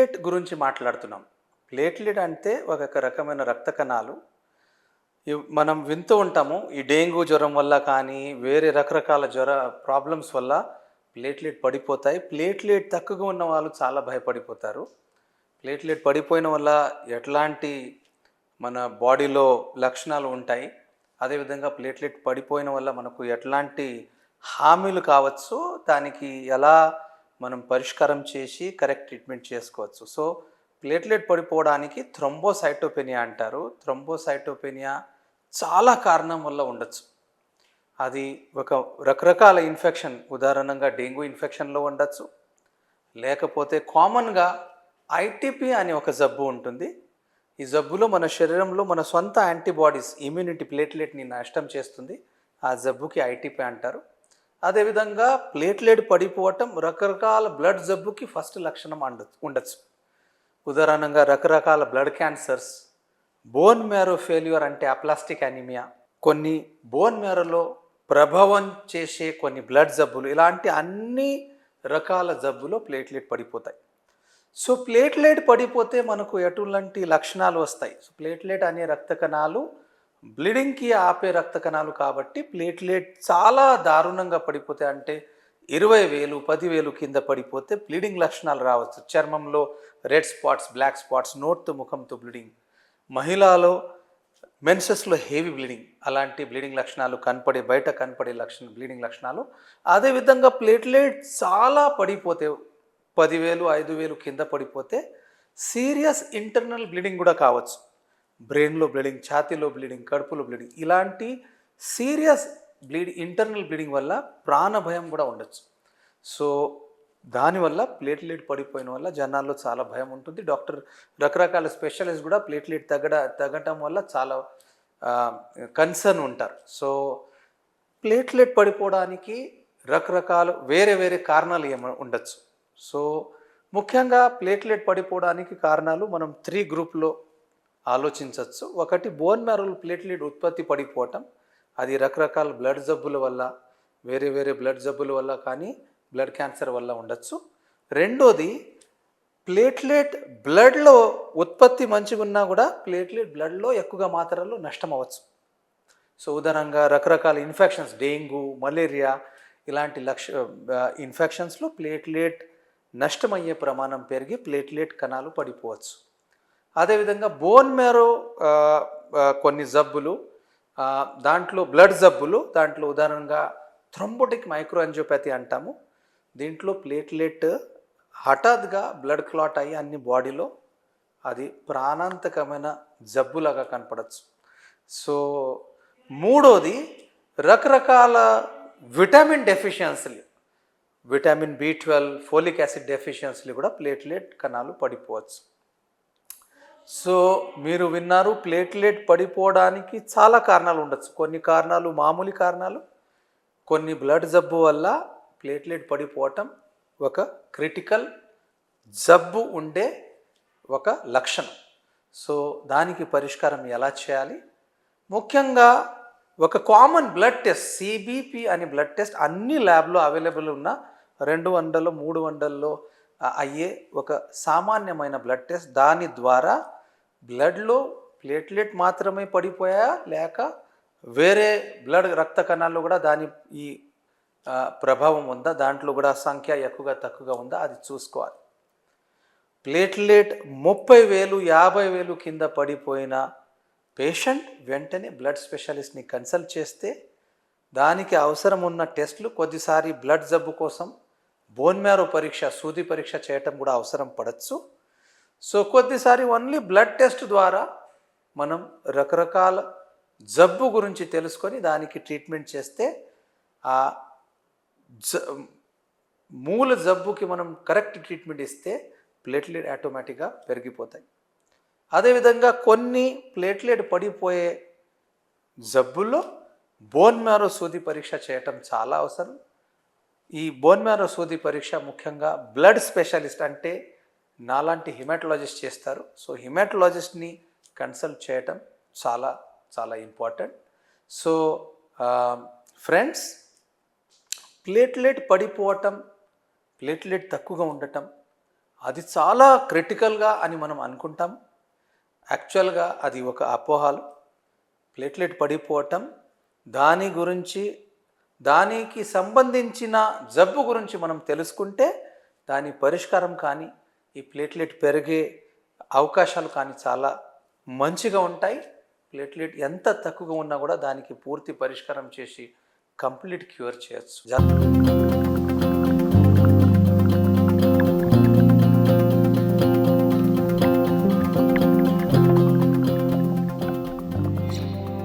Platelet గురించి మాట్లాడుతున్నాం. Platelet అంటే ఒక రకమైన రక్త కణాలు. మనం వింటూ ఉంటాము ఈ డెంగ్యూ జ్వరం వల్ల కానీ వేరే రకరకాల జ్వర ప్రాబ్లమ్స్ వల్ల ప్లేట్లెట్ పడిపోతాయి. ప్లేట్లెట్ తక్కువగా ఉన్న వాళ్ళు చాలా భయపడిపోతారు. ప్లేట్లెట్ పడిపోయిన వల్ల ఎట్లాంటి మన బాడీలో లక్షణాలు ఉంటాయి. అదేవిధంగా ప్లేట్లెట్ పడిపోయిన వల్ల మనకు ఎట్లాంటి హామీలు కావచ్చు దానికి ఎలా మనం పరిష్కారం చేసి కరెక్ట్ ట్రీట్మెంట్ చేసుకోవచ్చు. సో ప్లేట్లెట్ పడిపోవడానికి థ్రంబోసైటోపెనియా అంటారు. థ్రంబోసైటోపెనియా చాలా కారణం వల్ల ఉండొచ్చు. అది ఒక రకరకాల ఇన్ఫెక్షన్ ఉదాహరణంగా డెంగ్యూ ఇన్ఫెక్షన్లో ఉండొచ్చు. లేకపోతే కామన్గా ఐటీపీ అనే ఒక జబ్బు ఉంటుంది. ఈ జబ్బులో మన శరీరంలో మన సొంత యాంటీబాడీస్ ఇమ్యూనిటీ ప్లేట్లెట్ని నష్టం చేస్తుంది. ఆ జబ్బుకి ఐటీపీ అంటారు. అదేవిధంగా ప్లేట్లెట్ పడిపోవటం రకరకాల బ్లడ్ జబ్బుకి ఫస్ట్ లక్షణం అండ ఉండొచ్చు. ఉదాహరణంగా రకరకాల blood cancers bone marrow failure అంటే అప్లాస్టిక్ అనిమియా. కొన్ని బోన్ మ్యారోలో ప్రభావం చేసే కొన్ని బ్లడ్ జబ్బులు ఇలాంటి అన్ని రకాల జబ్బులో ప్లేట్లెట్ పడిపోతాయి. సో ప్లేట్లెట్ పడిపోతే మనకు ఎటువంటి లక్షణాలు వస్తాయి? సో ప్లేట్లెట్ అనే రక్త కణాలు బ్లీడింగ్కి ఆపే రక్త కణాలు కాబట్టి ప్లేట్లెట్ చాలా దారుణంగా పడిపోతే అంటే ఇరవై వేలు పదివేలు కింద పడిపోతే బ్లీడింగ్ లక్షణాలు రావచ్చు. చర్మంలో రెడ్ స్పాట్స్ బ్లాక్ స్పాట్స్ నోట్తో ముఖంతో బ్లీడింగ్. మహిళలో మెన్సెస్లో హెవీ బ్లీడింగ్. అలాంటి బ్లీడింగ్ లక్షణాలు కనపడే బయట కనపడే లక్షణ బ్లీడింగ్ లక్షణాలు. అదేవిధంగా ప్లేట్లెట్ చాలా పడిపోతే పదివేలు ఐదు వేలు కింద పడిపోతే సీరియస్ ఇంటర్నల్ బ్లీడింగ్ కూడా కావచ్చు. బ్రెయిన్లో బ్లీడింగ్ ఛాతీలో బ్లీడింగ్ కడుపులో బ్లీడింగ్ ఇలాంటి సీరియస్ బ్లీడ్ ఇంటర్నల్ బ్లీడింగ్ వల్ల ప్రాణ భయం కూడా ఉండొచ్చు. సో దానివల్ల ప్లేట్లెట్ పడిపోయిన వల్ల జనాల్లో చాలా భయం ఉంటుంది. డాక్టర్ రకరకాల స్పెషలిస్ట్ కూడా ప్లేట్లెట్ తగ్గడ తగ్గటం వల్ల చాలా కన్సర్న్ ఉంటారు. సో ప్లేట్లెట్ పడిపోవడానికి రకరకాల వేరే వేరే కారణాలు ఏమ ఉండొచ్చు. సో ముఖ్యంగా ప్లేట్లెట్ పడిపోవడానికి కారణాలు మనం త్రీ గ్రూప్లో ఆలోచించవచ్చు. ఒకటి బోన్ మ్యారోల్ ప్లేట్లెట్ ఉత్పత్తి పడిపోవటం. అది రకరకాల బ్లడ్ జబ్బుల వల్ల వేరే వేరే బ్లడ్ జబ్బుల వల్ల కానీ బ్లడ్ క్యాన్సర్ వల్ల ఉండొచ్చు. రెండోది ప్లేట్లెట్ బ్లడ్లో ఉత్పత్తి మంచిగా ఉన్నా కూడా ప్లేట్లెట్ బ్లడ్లో ఎక్కువగా మాత్రలో నష్టం అవ్వచ్చు. సో ఉదాహరణంగా రకరకాల ఇన్ఫెక్షన్స్ డెంగ్యూ మలేరియా ఇలాంటి లక్ష ఇన్ఫెక్షన్స్లో ప్లేట్లెట్ నష్టమయ్యే ప్రమాణం పెరిగి ప్లేట్లెట్ కణాలు పడిపోవచ్చు. అదేవిధంగా బోన్ మేరో కొన్ని జబ్బులు దాంట్లో బ్లడ్ జబ్బులు దాంట్లో ఉదాహరణగా థ్రొంబోటిక్ మైక్రోఎంజియోపతి అంటాము. దీంట్లో ప్లేట్లెట్ హఠాత్గా బ్లడ్ క్లాట్ అయ్యి అన్ని బాడీలో అది ప్రాణాంతకమైన జబ్బులాగా కనపడచ్చు. సో మూడోది రకరకాల vitamin డెఫిషియన్సీలు vitamin B twelve folic acid డెఫిషియన్సీలు కూడా ప్లేట్లెట్ కణాలు పడిపోవచ్చు. సో మీరు విన్నారు ప్లేట్లెట్ పడిపోవడానికి చాలా కారణాలు ఉండొచ్చు. కొన్ని కారణాలు మామూలు కారణాలు కొన్ని బ్లడ్ జబ్బు వల్ల ప్లేట్లెట్ పడిపోవటం ఒక క్రిటికల్ జబ్బు ఉండే ఒక లక్షణం. సో దానికి పరిష్కారం ఎలా చేయాలి? ముఖ్యంగా ఒక కామన్ బ్లడ్ టెస్ట్ సిబిపి అనే బ్లడ్ టెస్ట్ అన్ని ల్యాబ్లో అవైలబుల్ ఉన్న రెండు వందలు మూడు వందల్లో అయ్యే ఒక సామాన్యమైన బ్లడ్ టెస్ట్ దాని ద్వారా బ్లడ్లో ప్లేట్లెట్ మాత్రమే పడిపోయా లేక వేరే బ్లడ్ రక్త కణాల్లో కూడా దాని ఈ ప్రభావం ఉందా? దాంట్లో కూడా సంఖ్య ఎక్కువగా తక్కువగా ఉందా? అది చూసుకోవాలి. ప్లేట్లెట్ ముప్పై వేలు యాభై వేలు కింద పడిపోయిన పేషెంట్ వెంటనే బ్లడ్ స్పెషలిస్ట్ని కన్సల్ట్ చేస్తే దానికి అవసరం ఉన్న టెస్టులు కొద్దిసారి బ్లడ్ జబ్బు కోసం బోన్ మ్యారో పరీక్ష సూది పరీక్ష చేయటం కూడా అవసరం పడచ్చు. సో కొద్దిసారి ఓన్లీ బ్లడ్ టెస్ట్ ద్వారా మనం రకరకాల జబ్బు గురించి తెలుసుకొని దానికి ట్రీట్మెంట్ చేస్తే ఆ జ మూల జబ్బుకి మనం కరెక్ట్ ట్రీట్మెంట్ ఇస్తే ప్లేట్లెట్ ఆటోమేటిక్గా పెరిగిపోతాయి. అదేవిధంగా కొన్ని ప్లేట్లెట్ పడిపోయే జబ్బుల్లో బోన్ మ్యారో సూది పరీక్ష చేయటం చాలా అవసరం. ఈ బోన్ మ్యారో సూది పరీక్ష ముఖ్యంగా బ్లడ్ స్పెషలిస్ట్ అంటే నాలాంటి హిమాటలాజిస్ట్ చేస్తారు. సో హిమాటలాజిస్ట్ని కన్సల్ట్ చేయటం చాలా చాలా ఇంపార్టెంట్. సో ఫ్రెండ్స్ ప్లేట్లెట్ పడిపోవటం ప్లేట్లెట్ తక్కువగా ఉండటం అది చాలా క్రిటికల్గా అని మనం అనుకుంటాం. యాక్చువల్గా అది ఒక అపోహాలు. ప్లేట్లెట్ పడిపోవటం దాని గురించి దానికి సంబంధించిన జబ్బు గురించి మనం తెలుసుకుంటే దాని పరిష్కారం కానీ ఈ ప్లేట్లెట్ పెరిగే అవకాశాలు కానీ చాలా మంచిగా ఉంటాయి. ప్లేట్లెట్ ఎంత తక్కువగా ఉన్నా కూడా దానికి పూర్తి పరిష్కారం చేసి కంప్లీట్ క్యూర్ చేయొచ్చు. జా-